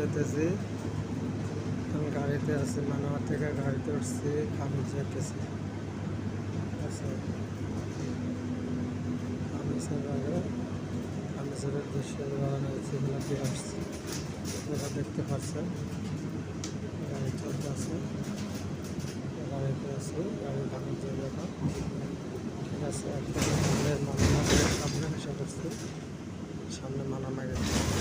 যেতেছি আমি গাড়িতে আছি মানাবার থেকে গাড়িতে উঠছি খামিজ যেতেছি আচ্ছা। খামিজের আগে খামিজের দৃশ্য হয়েছে আসছি? আপনারা দেখতে পাচ্ছেন। গাড়ি চলতে আছে। গাড়িতে আছি, গাড়ি খামিজের দেখা ঠিক আছে, একটা সামনে এসে করছি। সামনে মানামাগের মানামাগেটে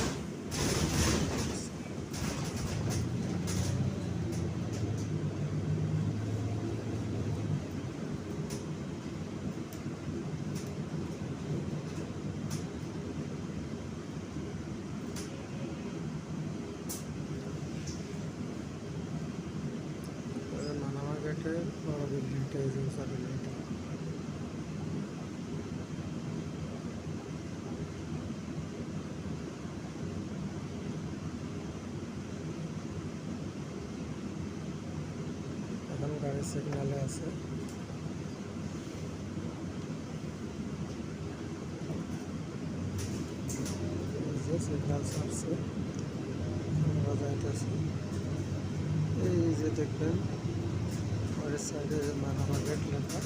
বড় বিল্ডিংটা এই যে উঁচা বিল্ডিংটা এখন গাড়ির সিগনালে আছে এই যে সিগনাল ছাড়ছে আমরা যাইতেছি এই যে দেখবেন ওর সাইডে মানামা গেট লেখা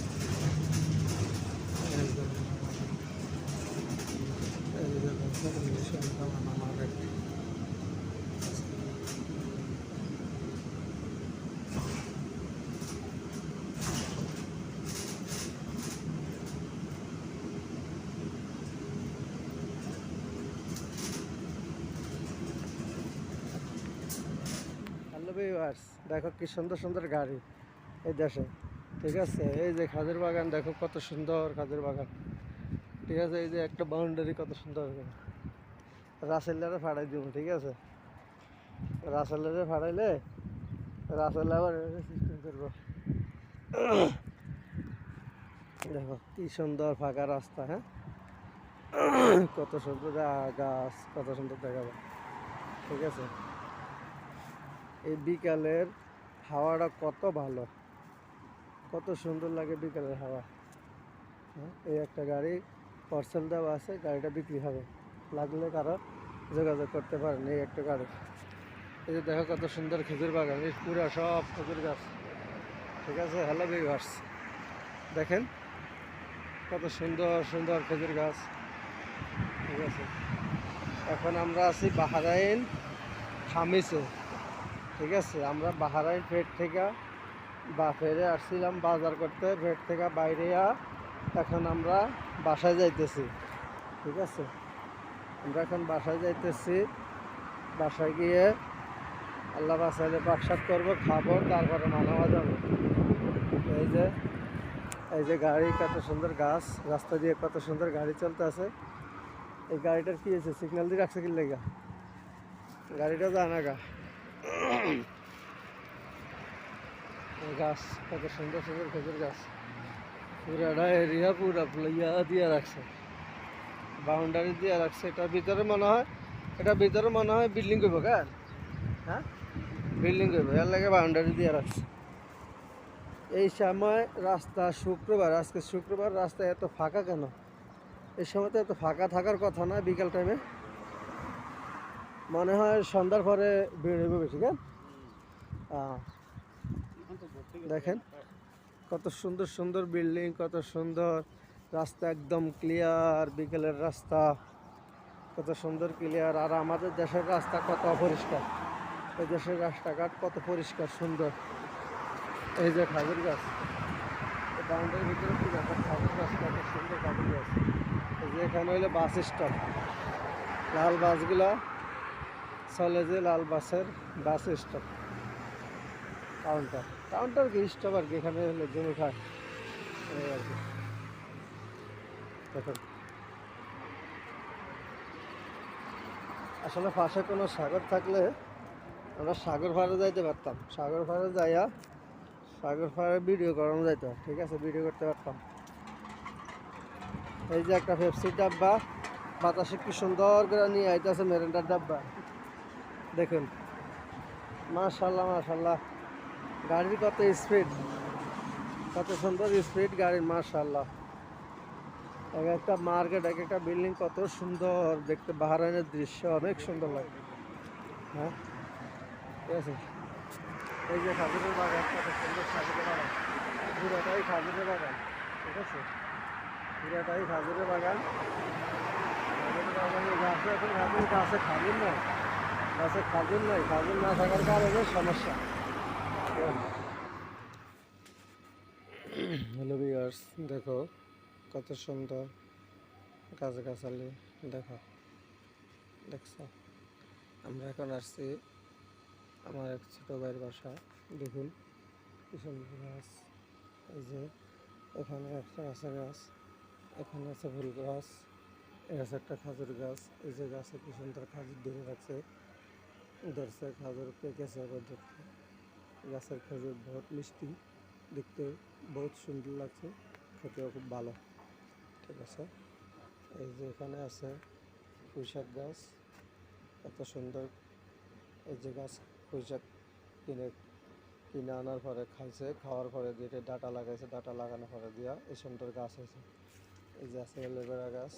হ্যালো ভিউয়ার্স দেখো কি সুন্দর সুন্দর গাড়ি। এই দেশে ঠিক আছে? এই যে খাজুর বাগান, দেখো কত সুন্দর খাজুর বাগান। ঠিক আছে? এই যে একটা বাউন্ডারি কত সুন্দর রাসেলারে ফাড়াই দিব, ঠিক আছে? রাসেলারে ফাড়াইলে রাসেল আবার সিস্টেম করব। দেখো, কি সুন্দর ফাঁকা রাস্তা হ্যাঁ? কত সুন্দর গাছ কত সুন্দর দেখাবো ঠিক আছে? এই বিকালের হাওয়াটা কত ভালো। কত সুন্দর লাগে বিকেলের হাওয়া। হ্যাঁ, এই একটা গাড়ি পার্সেল দেওয়া আছে গাড়িটা বিক্রি হবে। লাগলে কারও যোগাযোগ করতে পারেন এই একটা গাড়ি। এই যে দেখো কত সুন্দর খেজুর বাগান এই পুরা সব খেজুর গাছ। ঠিক আছে হ্যালো ভিউয়ার্স দেখেন কত সুন্দর সুন্দর খেজুর গাছ। ঠিক আছে। এখন আমরা আছি বাহারাইন খামিসে ঠিক আছে আমরা বাহারাইন ফেট থেকে বা ফেরে আসছিলাম বাজার করতে ফেট থেকে বাইরে এখন আমরা বাসায় যাইতেছি, ঠিক আছে? আমরা এখন বাসায় যাইতেছি, বাসায় গিয়ে আল্লাহ বাসাইলে বাকশাত করব, খাব, তারপরে মানাওয়া যাবে। এই যে এই যে গাড়ি, কত সুন্দর গাছ, রাস্তা দিয়ে কত সুন্দর গাড়ি চলতে আছে এই গাড়িটার কি হয়েছে? সিগন্যাল দিয়ে রাখছে কি লেগা? গাড়িটা জানা গা। গাছ কত সুন্দর সুন্দর খেজুর গাছ। পুরাটা এরিয়া পুরা ইয়া দিয়ে রাখছে। বাউন্ডারি দিয়ে রাখছে। এটার ভিতরে মনে হয় এটা ভিতরে মনে হয় বিল্ডিং করব কার হ্যাঁ? বিল্ডিং করব। এর লাগে বাউন্ডারি দিয়ে রাখছে। এই সময় রাস্তা শুক্রবার আজকে শুক্রবার রাস্তা এত ফাঁকা কেন? এই সময় তো এত ফাঁকা থাকার কথা না বিকাল টাইমে মনে হয় সন্ধ্যার পরে হইব বেশি কেন আহ, দেখেন, কত সুন্দর সুন্দর বিল্ডিং কত সুন্দর রাস্তা একদম ক্লিয়ার বিকেলের রাস্তা, কত সুন্দর ক্লিয়ার আর আমাদের দেশের রাস্তা কত অপরিষ্কার। এই দেশের রাস্তাঘাট কত পরিষ্কার, সুন্দর। এই যে খাজুর গাছ বাউন্ডারির ভিতরে কি ব্যাপার খাজুর গাছ কত সুন্দর খাজুর গাছ। এই যে এখানে হইলে বাস স্টপ লাল বাসগুলা চলে যে লাল বাসের বাস স্টপ কাউন্টার কাউন্টার কি আর কি? এখানে লোকজন খায়। আর কি। দেখুন। আসলে পাশে কোনো সাগর থাকলে আমরা সাগর পাড়ে যাইতে পারতাম। সাগর পাড়ে যাইয়া সাগর পাড়ে ভিডিও করানো যাইতো। ঠিক আছে? ভিডিও করতে পারতাম। এই যে একটা পেপসির ডাব্বা, বাতাসে কি সুন্দর করে নিয়ে আইতেছে মেরেন্ডার ডাব্বা। দেখুন। মাশাল্লাহ মাশাল্লাহ। গাড়ির কত স্পিড, কত সুন্দর স্পিড গাড়ির মাশাল্লাহ এক একটা মার্কেট, এক একটা বিল্ডিং কত সুন্দর, দেখতে বাহারাইনের দৃশ্য, অনেক সুন্দর লাগে। হ্যাঁ? ঠিক আছে? এই যে খাজুরের বাগান, কত সুন্দর খাজুরের বাগান। পুরোটাই খাজুরের বাগান, ঠিক আছে? পুরোটাই খাজুরের বাগান। গাছে, এখন খাজুর গাছে খাজুর নয় গাছে খাজুর নাই, খাজুর না থাকার কারণে সমস্যা। হ্যালো বিয়ার্স দেখো, কত সুন্দর গাছ গাছালি দেখো। দেখছ? আমরা এখন আসছি আমার এক ছোট ভাইয়ের বাসা দেখুন, কি সুন্দর গাছ। এই যে, এখানে একটা আছে গাছ, এখানে আছে ফুল গাছ, এই আছে একটা খাজুর গাছ। এই যে গাছে কি সুন্দর খাজুর ধরে রাখছে। ধরছে, খাজুর পেকেছে, আবার ধরতে গাছের খেজুর বহুত মিষ্টি, দেখতে বহুত সুন্দর লাগছে, খেতেও খুব ভালো। ঠিক আছে? এই যে এখানে আছে পুঁইশাক গাছ, এত সুন্দর। এই যে গাছ পুঁইশাক কিনে কিনে আনার পরে খাইছে, খাওয়ার পরে দিয়ে ডাটা লাগাইছে, ডাটা লাগানোর পরে দিয়া এই সুন্দর গাছ হয়েছে। এই যে আছে এলোভেরা গাছ,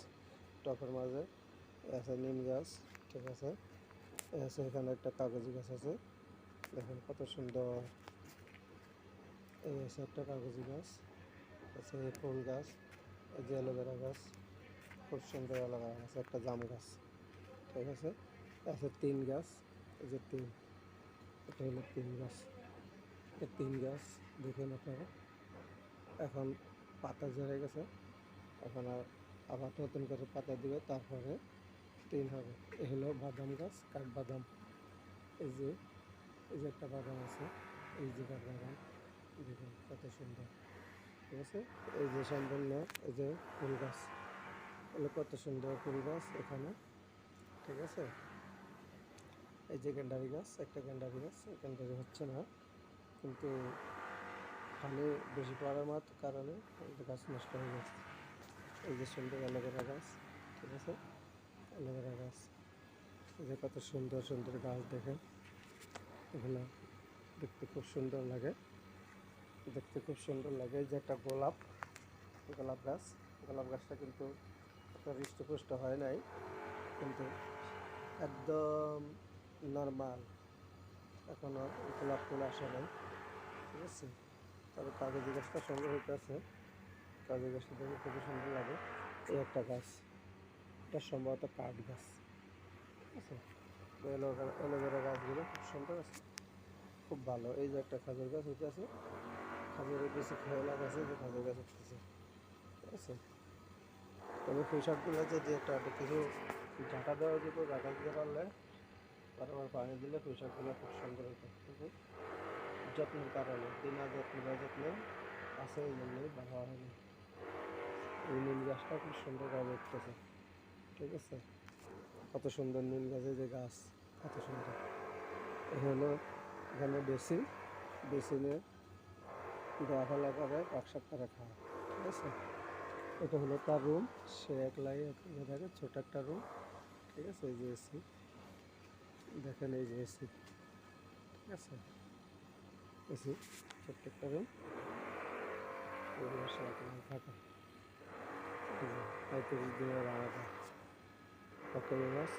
টপের মাঝে আছে নিম গাছ, ঠিক আছে? আছে এখানে একটা কাগজি গাছ আছে দেখুন কত সুন্দর এই আছে একটা কাগজি গাছ, আছে ফুল গাছ, এই যে অ্যালোভেরা গাছ, খুব সুন্দর অ্যালোভেরা গাছ, একটা জাম গাছ, ঠিক আছে? আছে তিন গাছ, এই যে তিন, এটা হলো তিন গাছ, এই তিন গাছ দেখেন আপনারা, এখন পাতা ঝরে গেছে, এখন আর আবার নতুন করে পাতা দিবে, তারপরে তিন হবে এ হলো বাদাম গাছ, কাঠবাদাম, এই যে এই যে একটা বাগান আছে, এই যে বাগান, দেখুন কত সুন্দর, ঠিক আছে? এই যে সম্পূর্ণ, এই যে ফুল গাছ এগুলো কত সুন্দর ফুল গাছ এখানে, ঠিক আছে? এই যে গেন্ডারি গাছ, একটা গেন্ডারি গাছ, গেন্ডারি হচ্ছে না, কিন্তু পানি বেশি পড়ার মাত্র কারণে গাছ নষ্ট হয়ে গেছে। এই যে সুন্দর অ্যালোভেরা গাছ, ঠিক আছে? অ্যালোভেরা গাছ, এই যে কত সুন্দর সুন্দর গাছ দেখেন। এগুলো দেখতে খুব সুন্দর লাগে। দেখতে খুব সুন্দর লাগে যে একটা গোলাপ গোলাপ গাছ। গোলাপ গাছটা কিন্তু হৃষ্টপুষ্ট হয় নাই, কিন্তু একদম নর্মাল এখনও গোলাপ ফুল আসে নাই, ঠিক আছে? তবে কাগজি গাছটা সুন্দর হইতে আছে কাগজি গাছটা দেখে খুবই সুন্দর লাগে। এই একটা গাছ, এটা সম্ভবত কাঠ গাছ, ঠিক আছে? এলোভেরা গাছগুলো খুব সুন্দর আছে। খুব ভালো। এই যে একটা খাজুর গাছ আছে। খাজুরের কিছু খেয়ে লাগাছে যে খাজুর গাছ উঠতেছে। ঠিক আছে? তবে পোশাকগুলো যে একটা কিছু ঢাকা দেওয়া যেত, ঢাকা দিতে পারলে বারবার পানি দিলে পোশাকগুলো খুব সুন্দর হতো। কিন্তু যত্নের কারণে, বিনা যত্ন বা যত্নে আছে এই জন্যই ভালো হয়নি। এই নীল গাছটা খুব সুন্দর গাছ উঠতেছে। ঠিক আছে? কত সুন্দর নীল গাছের যে গাছ, কত সুন্দর। এ হলো এখানে বেসিন, বেসিনে দোয়া ফেলা করে পাকশাক করে খাওয়া ঠিক আছে? এটা হলো তার রুম সে একলাই এখানে থাকে, ছোট একটা রুম ঠিক আছে? এই যে এসি দেখেন এই যে এসি ঠিক আছে? এসি ছোট্ট একটা রুম সে একলাই থাকে পঁয়ত্রিশ দিনের মাস